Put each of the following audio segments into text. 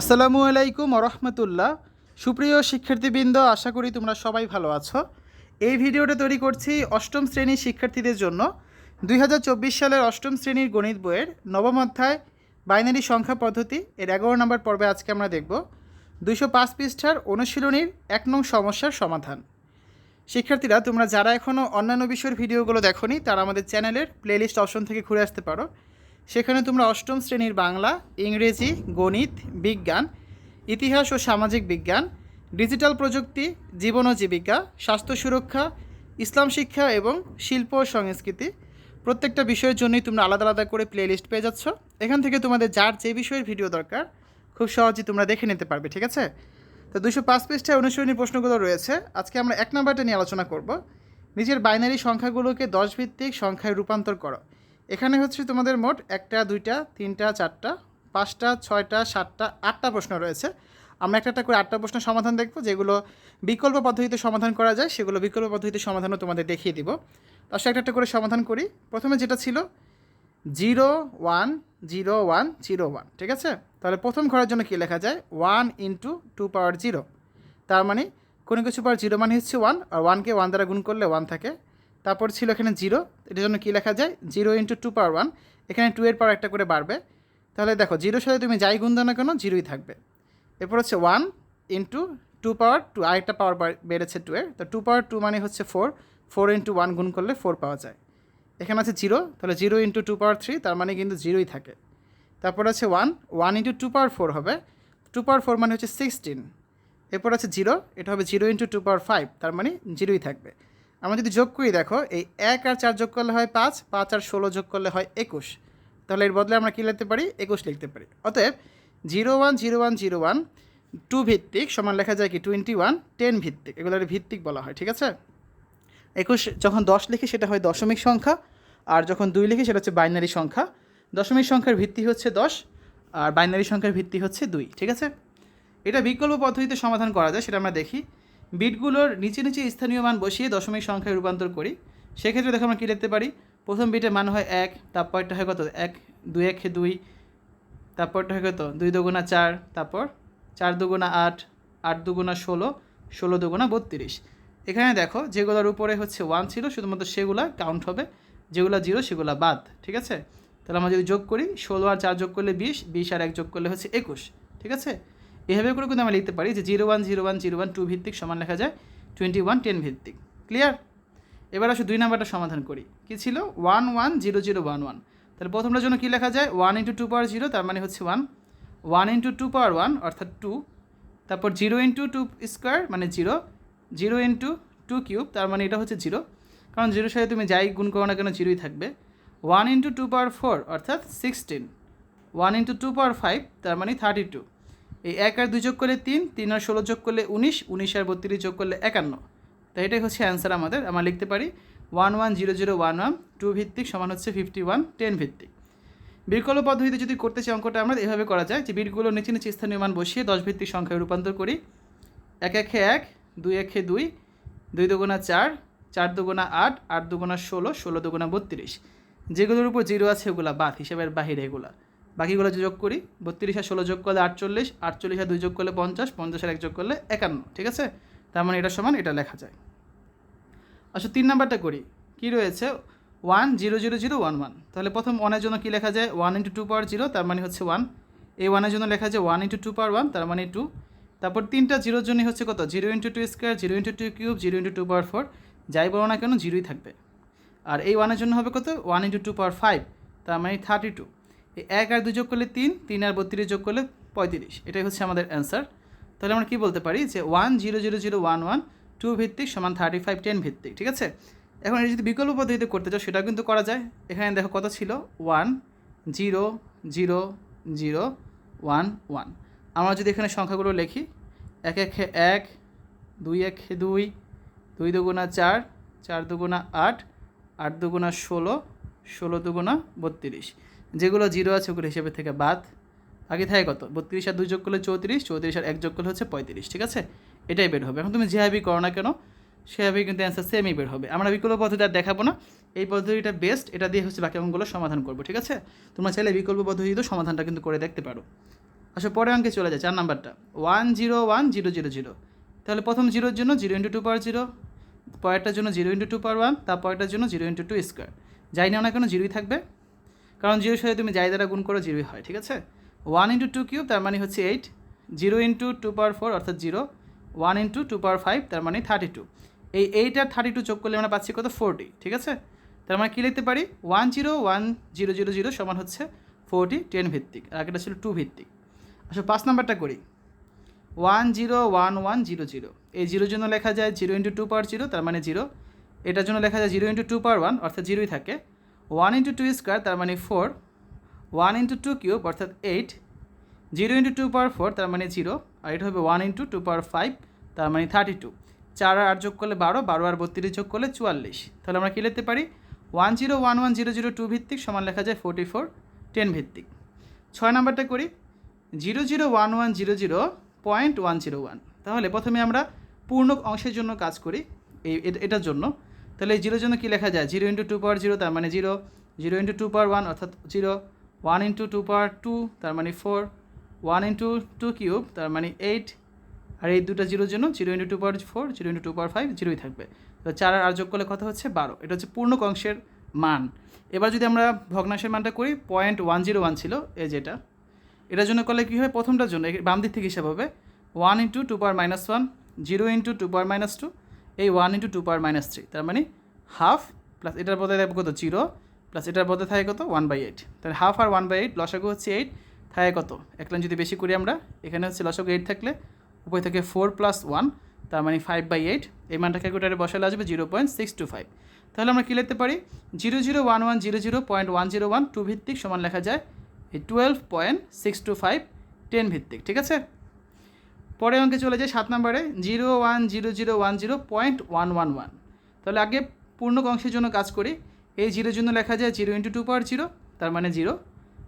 আসসালামু আলাইকুম রহমতুল্লাহ। সুপ্রিয় শিক্ষার্থীবৃন্দ, আশা করি তোমরা সবাই ভালো আছো। এই ভিডিওটা তৈরি করছি অষ্টম শ্রেণির শিক্ষার্থীদের জন্য। দুই হাজার চব্বিশ সালের অষ্টম শ্রেণির গণিত বইয়ের নবম অধ্যায়, বাইনারি সংখ্যা পদ্ধতি। এর এগারো নম্বর পর্বে আজকে আমরা দেখব দুইশো পাঁচ পৃষ্ঠার অনুশীলনীর এক নং সমস্যার সমাধান। শিক্ষার্থীরা, তোমরা যারা এখনও অন্যান্য বিষয়ের ভিডিওগুলো দেখোনি, তারা আমাদের চ্যানেলের প্লেলিস্ট অপশন থেকে ঘুরে আসতে পারো। সেখানে তোমরা অষ্টম শ্রেণির বাংলা, ইংরেজি, গণিত, বিজ্ঞান, ইতিহাস ও সামাজিক বিজ্ঞান, ডিজিটাল প্রযুক্তি, জীবন ও জীবিকা, স্বাস্থ্য সুরক্ষা, ইসলাম শিক্ষা এবং শিল্প ও সংস্কৃতি। প্রত্যেকটা বিষয়ের জন্যই তোমরা আলাদা আলাদা করে প্লেলিস্ট পেয়ে যাচ্ছ। এখান থেকে তোমাদের যার যে বিষয়ের ভিডিও দরকার, খুব সহজেই তোমরা দেখে নিতে পারবে, ঠিক আছে? তো দুশো পাঁচ পৃষ্ঠায় অনুসরণী প্রশ্নগুলো রয়েছে। আজকে আমরা এক নাম্বারটা নিয়ে আলোচনা করব। নিজের বাইনারি সংখ্যাগুলোকে দশ ভিত্তিক সংখ্যায় রূপান্তর করো। এখানে হচ্ছে তোমাদের মোট একটা, দুইটা, তিনটা, চারটা, পাঁচটা, ছয়টা, সাতটা, আটটা প্রশ্ন রয়েছে। আমরা একটা একটা করে আটটা প্রশ্ন সমাধান দেখব, যেগুলো বিকল্প পদ্ধতিতে সমাধান করা যায়, সেগুলো বিকল্প পদ্ধতিতে সমাধানও তোমাদের দেখিয়ে দিব। তার সাথে একটা একটা করে সমাধান করি। প্রথমে যেটা ছিল, zero one zero one zero one, ঠিক আছে? তাহলে প্রথম ঘরের জন্য কী লেখা যায়? One into two power zero. তার মানে কোনো কিছু পাওয়ার জিরো মানে হচ্ছে ওয়ান, আর ওয়ানকে ওয়ান দ্বারা গুণ করলে ওয়ান থাকে। তারপর ছিল এখানে জিরো, এটার জন্য কী লেখা যায়? Zero into two power one এখানে টু এর পাওয়ার একটা করে বাড়বে। তাহলে দেখো, জিরোর সাথে তুমি যাই গুণ দাও না কেন, জিরোই থাকবে। এরপর হচ্ছে one into two power two আরেকটা পাওয়ার বেড়েছে টু এর। তো টু পাওয়ার টু মানে হচ্ছে ফোর ফোর ইন্টু ওয়ান গুণ করলে ফোর পাওয়া যায়। এখানে আছে জিরো, তাহলে zero into two power three তার মানে কিন্তু জিরোই থাকে। তারপর আছে one one into two power four হবে। টু পাওয়ার ফোর মানে হচ্ছে সিক্সটিন এরপর আছে জিরো, এটা হবে zero into two power five তার মানে জিরোই থাকবে। আমরা যদি যোগ করি দেখো। এই এক আর চার যোগ করলে হয় পাঁচ পাঁচ আর ষোলো যোগ করলে হয় একুশ। তাহলে এর বদলে আমরা কী লিখতে পারি? একুশ লিখতে পারি। অতএব zero one zero one zero one, two ভিত্তিক, সমান লেখা যায় কি টোয়েন্টি ওয়ান, টেন ভিত্তিক। এগুলোর ভিত্তিক বলা হয়, ঠিক আছে? একুশ যখন দশ লিখি সেটা হয় দশমিক সংখ্যা, আর যখন দুই লিখি সেটা হচ্ছে বাইনারি সংখ্যা। দশমিক সংখ্যার ভিত্তি হচ্ছে দশ, আর বাইনারি সংখ্যার ভিত্তি হচ্ছে দুই, ঠিক আছে? এটা বিকল্প পদ্ধতিতে সমাধান করা যায়, সেটা আমরা দেখি। বিটগুলোর নিচে নিচে স্থানীয় মান বসিয়ে দশমিক সংখ্যায় রূপান্তর করি। সেক্ষেত্রে দেখো আমরা কী লিখতে পারি? প্রথম বিটের মান হয় এক, তারপরটা হয় কত? এক, দুই, একে, দুই, তারপরটা হয় কত? দুই দুগুণা চার, তারপর চার দুগুণা আট আট দুগুণা ষোলো ষোলো দুগুণা বত্রিশ। এখানে দেখো যেগুলোর উপরে হচ্ছে ওয়ান ছিল, শুধুমাত্র সেগুলা কাউন্ট হবে। যেগুলো জিরো সেগুলো বাদ, ঠিক আছে? তাহলে আমরা যদি যোগ করি, ষোলো আর চার যোগ করলে বিশ বিশ আর এক যোগ করলে হচ্ছে একুশ, ঠিক আছে? এভাবে করে কিন্তু আমরা লিখতে পারি যে zero one zero one zero one, two ভিত্তিক সমান লেখা যায় টোয়েন্টি ওয়ান, টেন ভিত্তিক। ক্লিয়ার এবার আসলে দুই নাম্বারটা সমাধান করি। কী ছিল? One one, zero zero, one one. তাহলে প্রথমটার জন্য কী লেখা যায়? One into two power zero, তার মানে হচ্ছে one. One into two power one, অর্থাৎ টু। তারপর জিরো ইন্টু টু স্কোয়ার মানে zero. Zero into two cube, তার মানে এটা হচ্ছে জিরো। কারণ জিরোর সাথে তুমি যাই গুণ করো না কেন, জিরোই থাকবে। One into two power four, অর্থাৎ sixteen. One into two power five, তার মানে থার্টি টু। এই এক আর দুই যোগ করলে তিন তিন আর ষোলো যোগ করলে উনিশ উনিশ আর বত্রিশ যোগ করলে একান্ন। তো এটাই হচ্ছে অ্যান্সার আমাদের, আমরা লিখতে পারি one one zero zero one one two ভিত্তিক সমান হচ্ছে ফিফটি ওয়ান টেন ভিত্তিক। বিকল্প পদ্ধতিতে যদি করতে চাই অঙ্কটা আমরা এভাবে করা যায় যে বিটগুলো নিচে নিচে স্থানীয় মান বসিয়ে দশ ভিত্তিক সংখ্যায় রূপান্তর করি। এক একে এক, দুই একে দুই দুই দুগুণা চার চার দুগুণা আট আট দুগুণা ষোলো ষোলো দুগুণা বত্রিশ। যেগুলোর উপর জিরো আছে ওগুলা বাদ, হিসেবের বাহিরে এগুলা। বাকিগুলো যোগ করি, বত্রিশ আর ষোলো যোগ করলে আটচল্লিশ আটচল্লিশ আর দুই যোগ করলে পঞ্চাশ পঞ্চাশ আর এক যোগ করলে একান্ন, ঠিক আছে? তার মানে এটা সমান, এটা লেখা যায়। আচ্ছা তিন নাম্বারটা করি। কি রয়েছে? One, zero zero zero, one one. তাহলে প্রথম ওয়ানের জন্য কী লেখা যায়? One into two power zero, তার মানে হচ্ছে ওয়ান। এই ওয়ানের জন্য লেখা যায় one into two power one, তার মানে টু। তারপর তিনটা জিরোর জন্য হচ্ছে কত? Zero into two square, zero into two cube, zero into two power four. যাই বলো না কেন, জিরোই থাকবে। আর এই ওয়ানের জন্য হবে কত? One into two power five, তার মানে থার্টি টু। এক আর দুই যোগ করলে তিন তিন আর বত্রিশ যোগ করলে পঁয়ত্রিশ। এটাই হচ্ছে আমাদের অ্যান্সার তাহলে আমরা কী বলতে পারি যে one zero zero zero one one two ভিত্তিক সমান থার্টি ফাইভ টেন ভিত্তিক, ঠিক আছে? এখন এটা যদি বিকল্প পদ্ধতিতে করতে চাও সেটাও কিন্তু করা যায়। এখানে দেখো কত ছিল? One zero zero zero one one আমরা যদি এখানে সংখ্যাগুলো লিখি, এক এক এক, দুই এক দুই দুই দুগুণা চার চার দুগুণা আট আট দুগুণা ষোলো ষোলো দুগুণা বত্রিশ। যেগুলো জিরো আছে ওগুলো হিসেবে থেকে বাদ। আগে থাকে কত? বত্রিশ আর দুই যোগ করলে চৌত্রিশ চৌত্রিশ আর এক যোগ করলে হচ্ছে পঁয়ত্রিশ, ঠিক আছে? এটাই বের হবে। এখন তুমি যেভাবেই করো না কেন সেভাবেই কিন্তু অ্যান্সার সেমই বের হবে। আমরা বিকল্প পদ্ধতি আর দেখাবো না। এই পদ্ধতিটা বেস্ট এটা দিয়ে হচ্ছে বাকি অঙ্কগুলো সমাধান করব, ঠিক আছে? তোমরা চাইলে বিকল্প পদ্ধতিতেও সমাধানটা কিন্তু করে দেখতে পারো। আসলে পরে অঙ্কে চলে যায় চার নাম্বারটা। One zero one zero zero zero তাহলে প্রথম জিরোর জন্য zero into two power zero পরেরটার জন্য zero into two power one তারপরেরটার জন্য জিরো ইন্টু টু স্কোয়ার যাই না কেন জিরোই থাকবে। কারণ জিরোর সাথে তুমি যাই দ্বারা গুণ করো, জিরোই হয়, ঠিক আছে? ওয়ান ইন্টু টু কিউব, তার মানে হচ্ছে eight. Zero into two power four, অর্থাৎ zero. One into two power five, তার মানে থার্টি টু। এই এইট আর থার্টি টু যোগ করলে আমরা পাচ্ছি কত? ফোরটি, ঠিক আছে? তার মানে কী লিখতে পারি? One zero one zero zero zero সমান হচ্ছে ফোরটি, টেন ভিত্তিক। আর আগেটা ছিল টু ভিত্তিক। আচ্ছা পাঁচ নাম্বারটা করি। One zero, one one, zero zero. এই জিরোর জন্য লেখা যায় zero into two power zero, তার মানে জিরো। এটার জন্য লেখা যায় zero into two power one, অর্থাৎ জিরোই থাকে। ওয়ান ইন্টু টু স্কোয়ার, তার মানে four. One into two cube, অর্থাৎ eight. Zero into two power four, তার মানে জিরো। আর এটা হবে one into two power five, তার মানে থার্টি টু। চার আর আট যোগ করলে বারো বারো আর বত্রিশ যোগ করলে চুয়াল্লিশ। তাহলে আমরা কী লিখতে পারি? One zero one one zero zero two ভিত্তিক সমান লেখা যায় ফোর্টি ফোর, টেন ভিত্তিক। ছয় নাম্বারটা করি। Zero zero one one zero zero point one zero one. তাহলে প্রথমে আমরা পূর্ণ অংশের জন্য কাজ করি, এই এটার জন্য। তাহলে এই জিরোর জন্য কী লেখা যায়? Zero into two power zero তার মানে zero zero into two power one অর্থাৎ zero one into two power two তার মানে four one into two cube তার মানে এইট আর এই দুটো জিরোর জন্য zero into two power four zero into two power five জিরোই থাকবে। তো চার আর যোগ করলে কত হচ্ছে? বারো। এটা হচ্ছে পূর্ণ অংশের মান। এবার যদি আমরা ভগ্নাংশের মানটা করি পয়েন্ট ওয়ান জিরো ওয়ান ছিল, এই যেটা। এটার জন্য করলে কী হবে প্রথমটার জন্য বাম দিক থেকে হিসাব হবে। One into two power minus one zero into two power minus two এই one into two power minus three তার মানে হাফ প্লাস এটার বদলে থাকবে কত? জিরো প্লাস এটার বদলে থাকে কত? ওয়ান বাই এইট তাহলে হাফ আর ওয়ান বাই এইট লসাগু হচ্ছে এইট থাকে কত? এক লাইন যদি বেশি করি আমরা, এখানে হচ্ছে লসাগু এইট থাকলে উপরে থেকে ফোর প্লাস ওয়ান তার মানে ফাইভ বাই এইট এই মানটা ক্যালকুলেটারে বসালে আসবে zero point six two five তাহলে আমরা কী লিখতে পারি? Zero zero one one zero zero point one zero one two ভিত্তিক সমান লেখা যায় এই twelve point six two five ten ভিত্তিক, ঠিক আছে? পরে অঙ্কে চলে যায় সাত নম্বরে, zero one zero zero one zero point one one one. তাহলে আগে পূর্ণ অংশের জন্য কাজ করি। এই জিরোর জন্য লেখা যায় zero into two power zero, তার মানে জিরো।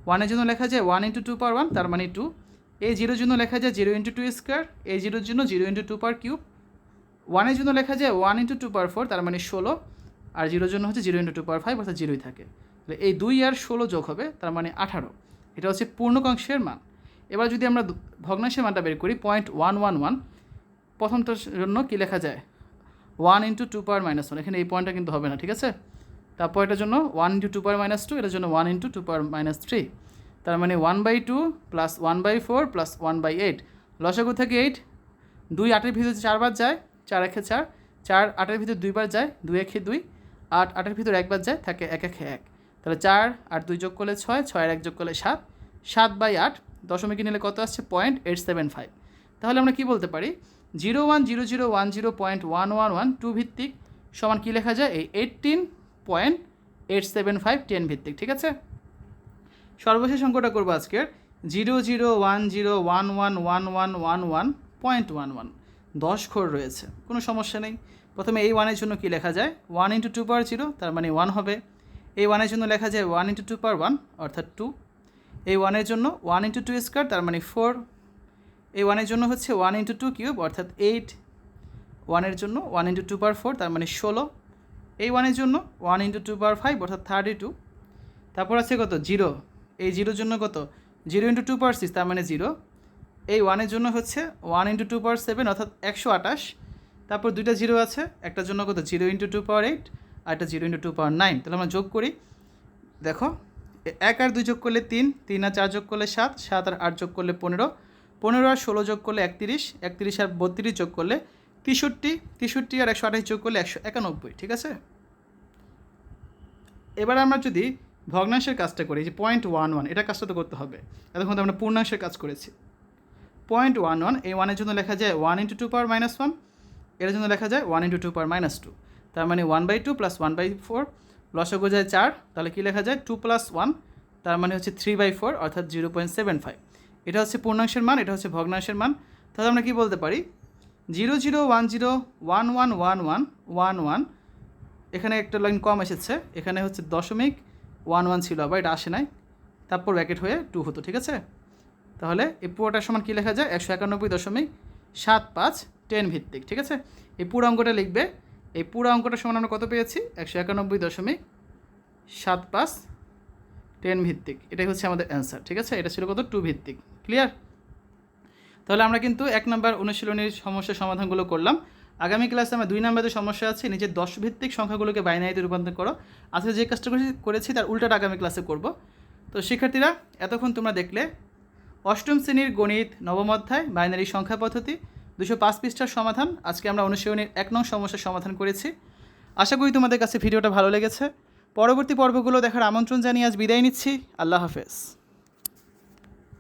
ওয়ানের জন্য লেখা যায় one into two power one, তার মানে টু। এই জিরোর জন্য লেখা যায় জিরো ইন্টু টু স্কোয়ার, এই জিরোর জন্য zero into two power cube. ওয়ানের জন্য লেখা যায় one into two power four, তার মানে ষোলো। আর জিরোর জন্য হচ্ছে zero into two power five, অর্থাৎ জিরোই থাকে। তাহলে এই দুই আর ষোলো যোগ হবে, তার মানে আঠারো। এটা হচ্ছে পূর্ণকাংশের মান। এবার যদি আমরা ভগ্নাংশের মানটা বের করি পয়েন্ট ওয়ান ওয়ান ওয়ান প্রথমটার জন্য কী লেখা যায়? One into two power minus one এখানে এই পয়েন্টটা কিন্তু হবে না, ঠিক আছে? তারপর এটার জন্য one into two power minus two এটার জন্য one into two power minus three তার মানে one by two plus one by four plus one by eight লসাগু থেকে এইট দুই আটের ভিতরে চারবার যায়, চার একে চার চার আটের ভিতরে দুইবার যায়, দুই একে দুই, আট আটের ভিতরে একবার যায়, থাকে এক একে এক। তাহলে চার আর দুই যোগ করলে ছয় ছয় আর এক যোগ করলে সাত। সাত বাই আট দশমিকে নিলে কত আসছে? পয়েন্ট এইট সেভেন ফাইভ তাহলে আমরা কি বলতে পারি? Zero one zero zero one zero point one one one two ভিত্তিক সমান কী লেখা যায়? এই eighteen point eight seven five ten ভিত্তিক, ঠিক আছে? সর্বশেষ অঙ্কটা করব আজকের। Zero zero one zero one one one one one one point one one দশ ঘর রয়েছে, কোনো সমস্যা নেই। প্রথমে এই ওয়ানের জন্য কি লেখা যায়? One into two power zero তার মানে ওয়ান হবে। এই ওয়ানের জন্য লেখা যায় one into two power one অর্থাৎ টু এই ওয়ানের জন্য ওয়ান ইন্টু টু স্কোয়ার তার মানে ফোর এই ওয়ানের জন্য হচ্ছে ওয়ান ইন্টু টু কিউব অর্থাৎ এইট ওয়ানের জন্য one into two per four তার মানে ষোলো। এই ওয়ানের জন্য one into two per five অর্থাৎ থার্টি টু তারপর আছে কত? জিরো এই জিরোর জন্য কত? Zero into two per six তার মানে জিরো এই ওয়ানের জন্য হচ্ছে one into two power seven অর্থাৎ একশো আঠাশ। তারপর দুইটা জিরো আছে, একটার জন্য কত? Zero into two power eight আর একটা zero into two power nine তাহলে আমরা যোগ করি। দেখো এক আর দুই যোগ করলে তিন তিন আর চার যোগ করলে সাত সাত আর আট যোগ করলে পনেরো পনেরো আর ষোলো যোগ করলে একত্রিশ একত্রিশ আর বত্রিশ যোগ করলে তেষট্টি তেষট্টি আর একশো আঠাশ যোগ করলে একশো একানব্বই, ঠিক আছে? এবার আমরা যদি ভগ্নাংশের কাজটা করি যে পয়েন্ট ওয়ান ওয়ান এটা কাজটা তো করতে হবে। এতক্ষণ তো আমরা পূর্ণাংশের কাজ করেছি। পয়েন্ট ওয়ান ওয়ান এই ওয়ানের জন্য লেখা যায় one into two power minus ওয়ানের জন্য লেখা যায় one into two power minus two তার মানে one by two plus one by four লসগো যায় চার, তাহলে কী লেখা যায়? টু প্লাস ওয়ান তার মানে হচ্ছে থ্রি বাই ফোর অর্থাৎ জিরো পয়েন্ট সেভেন ফাইভ এটা হচ্ছে পূর্ণাংশের মান, এটা হচ্ছে ভগ্নাংশের মান। তাহলে আমরা কি বলতে পারি? Zero zero one zero one one one one one one এখানে একটা লাইন কম এসেছে, এখানে হচ্ছে দশমিক ওয়ান ওয়ান ছিল, আবার এটা আসে নাই। তারপর ব্যাকেট হয়ে টু হতো, ঠিক আছে? তাহলে এই পুরোটার সমান কী লেখা যায়? একশো একানব্বই দশমিক সাত পাঁচ টেন ভিত্তিক, ঠিক আছে? এই পুরো অঙ্কটা লিখবে এই পুরো অঙ্কটার সমান আমরা কত পেয়েছি? একশো একানব্বই দশমিক সাত পাঁচ টেন ভিত্তিক। এটাই হচ্ছে আমাদের অ্যান্সার ঠিক আছে? এটা ছিল কত? টু ভিত্তিক। ক্লিয়ার তাহলে আমরা কিন্তু এক নম্বর অনুশীলনীর সমস্যার সমাধানগুলো করলাম। আগামী ক্লাসে আমার দুই নম্বরের সমস্যা আছে নিজের দশ ভিত্তিক সংখ্যাগুলোকে বাইনারিতে রূপান্তর করো। আজকে যে কাজটা করেছি- করেছি, তার উল্টাটা আগামী ক্লাসে করব। তো শিক্ষার্থীরা, এতক্ষণ তোমরা দেখলে, অষ্টম শ্রেণির গণিত নবম অধ্যায় বাইনারি সংখ্যা পদ্ধতি দুশো পাঁচ পৃষ্ঠার সমাধান। আজকে আমরা অনুশীলনের এক নং সমস্যার সমাধান করেছি। আশা করি তোমাদের কাছে ভিডিওটা ভালো লেগেছে। পরবর্তী পর্বগুলো দেখার আমন্ত্রণ জানিয়ে আজ বিদায় নিচ্ছি। আল্লাহ হাফেজ।